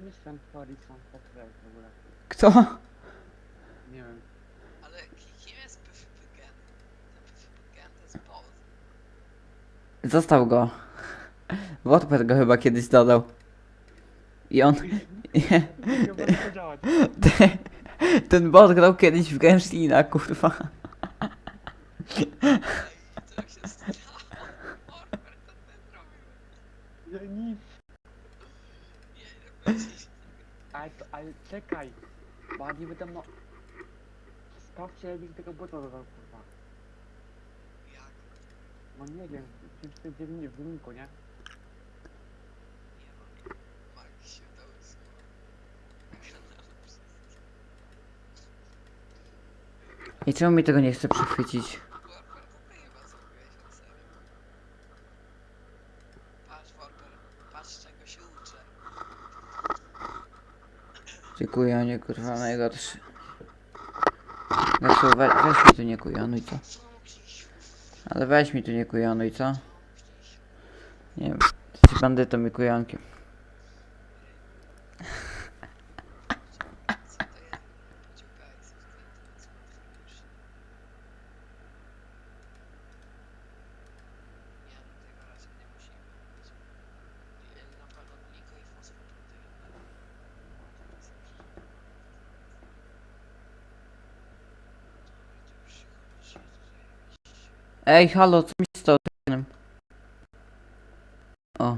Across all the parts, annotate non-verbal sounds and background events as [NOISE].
W ogóle? Kto? Nie wiem. Ale ki- kim jest PvP Gen? Ten PvP Gen to jest bot. Został go. Wotper go chyba kiedyś dodał. I on... Nie może to działać. Ten bot grał kiedyś w Genshina, kurwa. Ej, to się stało. To ty zrobił. Ja nic. [LAUGHS] Ale, to, ale czekaj. Bo ja nie będę mo... Sprawdźcie jak mi tego bota dodał kurwa. Jak? No nie wiem. Czymś w tym dziennie w wyniku, nie? Nie mam. Mark się. Kanał wszystkie. I czemu mi tego nie chce to serio. Patrz, Warper, patrz Dziękuję, nie kurwa, najgorszy. Znaczy, we, weź mi tu nie kujonuj, co? Ale weź mi tu nie kujonuj, co? Nie wiem, jesteś bandytą i kujonkiem. Co to jest? Podziukaj, subskrypcja, subskrypcja. Nie, no tego raczej nie musimy robić. I Na pewno gliko i fosfoproteina. Dobra, to już się chodzi, tutaj jakiś... Ej, halo, co mi z tym? O.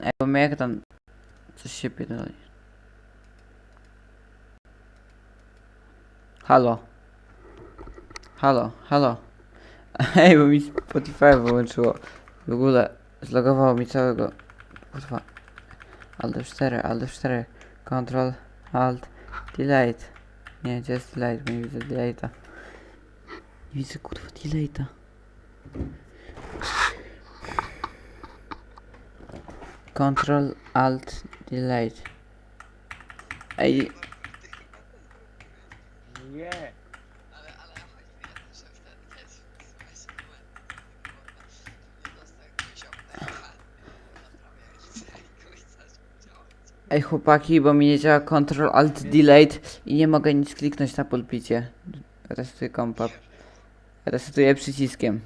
Ej, bo mnie jak tam coś się pierdoli. Halo. Halo, halo. [LAUGHS] Ej, bo mi Spotify wyłączyło. W ogóle zlogowało mi całego. Kurwa. Alt F4, Alt F4. Control, Alt, Delete. Nie, gdzie jest delete? Bo nie widzę delete'a. Nie widzę kurwa delete'a. Control, Alt, Delete. Ej, Nie. Ej chłopaki, bo mi nie działa Ctrl Alt Delete i nie mogę nic kliknąć na pulpicie. Resetuję kompa. Resetuję przyciskiem.